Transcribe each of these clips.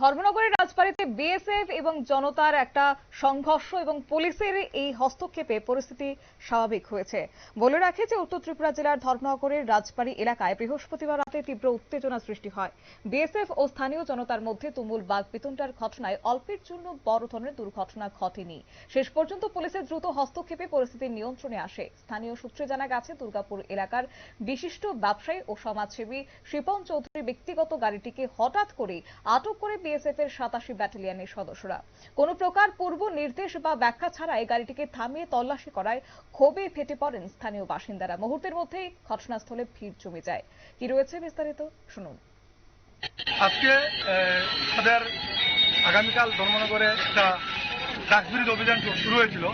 ধর্মনগরের রাজবাড়িতে বিএসএফ এবং জনতার একটা সংঘর্ষ এবং পুলিশের এই হস্তক্ষেপে পরিস্থিতি স্বাভাবিক হয়েছে। বলে রাখে যে, উত্তর ত্রিপুরা জেলার ধর্মনগরের রাজবাড়ি এলাকায় বৃহস্পতিবার রাতে তীব্র উত্তেজনা সৃষ্টি হয়। বিএসএফ ও স্থানীয় জনতার মধ্যে তুমুল বাগবিতণ্ডার ঘটনায় অল্পের জন্য বড় ধরনের দুর্ঘটনা ঘটেনি। শেষ পর্যন্ত পুলিশের দ্রুত হস্তক্ষেপে পরিস্থিতি নিয়ন্ত্রণে আসে। স্থানীয় সূত্রে জানা গেছে, দুর্গাপুর এলাকার বিশিষ্ট ব্যবসায়ী ও সমাজসেবী শিপন চৌধুরীর ব্যক্তিগত গাড়িটিকে হঠাৎ করে আটক করে বিএসএফ এর সাতাশি ব্যাটালিয়নের সদস্যরা। কোন প্রকার পূর্ব নির্দেশ বা ব্যাখ্যা ছাড়াই গাড়িটিকে থামিয়ে তল্লাশি করায় ক্ষোভে ফেটে পড়েন স্থানীয় বাসিন্দারা। মুহূর্তের মধ্যেই ঘটনাস্থলে ভিড় জমে যায়। কি রয়েছে বিস্তারিত শুনুন। আজকে আমাদের আগামীকাল ধর্মনগরে একটা ড্রাগস বিরোধী অভিযান শুরু হয়েছিল।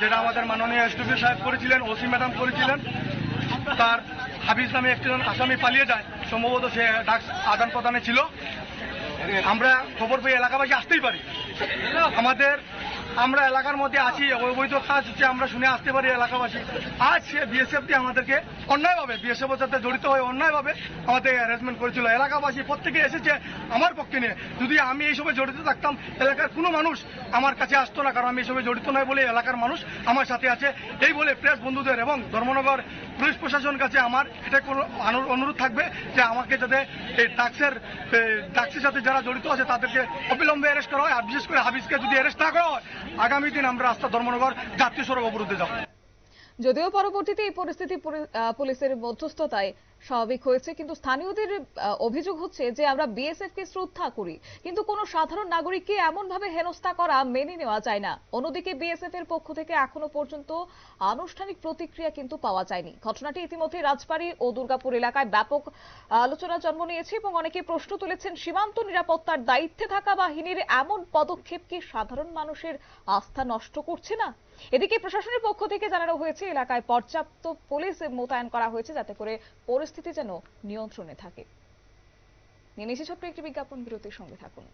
যেটা আমাদের মাননীয় এসডিপি সাহেব করেছিলেন, ওসি ম্যাডাম করেছিলেন। তার হাবিজ নামে একজন আসামি পালিয়ে যায়। সম্ভবত সে ড্রাগস আদান প্রদানে ছিল। আমরা খবর পেয়ে এলাকাবাসী আসতেই পারি। আমাদের, আমরা এলাকার মধ্যে আছি, অবৈধ কাজ হচ্ছে আমরা শুনে আসতে পারি এলাকাবাসী। আজ সে বিএসএফ টি আমাদেরকে অন্যায়ভাবে বিএসএফ এর সাথে জড়িত হয়ে অন্যায়ভাবে আমাদের অ্যারেঞ্জমেন্ট করেছিল। এলাকাবাসী প্রত্যেকে এসেছে আমার পক্ষে নিয়ে। যদি আমি এই সময় জড়িত থাকতাম, এলাকার কোনো মানুষ আমার কাছে আসতো না, কারণ আমি এই সময় জড়িত নয় বলে এলাকার মানুষ আমার সাথে আছে। এই বলে প্রেস বন্ধুদের এবং ধর্মনগর পুলিশ প্রশাসন কাছে আমার এটা কোনো অনুরোধ থাকবে যে আমাকে যাতে এই ট্যাক্সের ট্যাক্সের সাথে যারা জড়িত আছে, তাদেরকে অবিলম্বে অ্যারেস্ট করা হয়। আর বিশেষ করে হাবিজকে যদি অ্যারেস্ট না করা হয়, আগামী দিন আমরা রাস্তা ধর্মনগর জাতীয় সড়ক অবরুদ্ধে যাব। যদিও পরবর্তীতে এই পরিস্থিতি পুরি- পুলিশের মধ্যস্থতায় স্বাভাবিক হয়েছে, কিন্তু স্থানীয়দের অভিযোগ হচ্ছে যে আমরা বিএসএফ কে শ্রদ্ধা করি, কিন্তু কোনো সাধারণ নাগরিককে এমন ভাবে হেনস্থা করা মেনে নেওয়া যায় না। অন্যদিকে বিএসএফ এর পক্ষ থেকে এখনও পর্যন্ত আনুষ্ঠানিক প্রতিক্রিয়া কিন্তু পাওয়া যায়নি। ঘটনাটি ইতিমধ্যে রাজবাড়ী ও দুর্গাপুর এলাকায় ব্যাপক আলোচনা জন্ম নিয়েছে এবং অনেকে প্রশ্ন তুলেছেন, সীমান্ত নিরাপত্তার দায়িত্বে থাকা বাহিনীর এমন পদক্ষেপ কি সাধারণ মানুষের আস্থা নষ্ট করছে না? এদিকে প্রশাসনের পক্ষ থেকে জানানো হয়েছে, এলাকায় পর্যাপ্ত পুলিশ মোতায়েন করা হয়েছে যাতে করে পরিস্থিতি যেন নিয়ন্ত্রণে থাকে। নিয়ে নিশে ছোট্ট একটি বিজ্ঞাপন, বিরতির সঙ্গে থাকুন।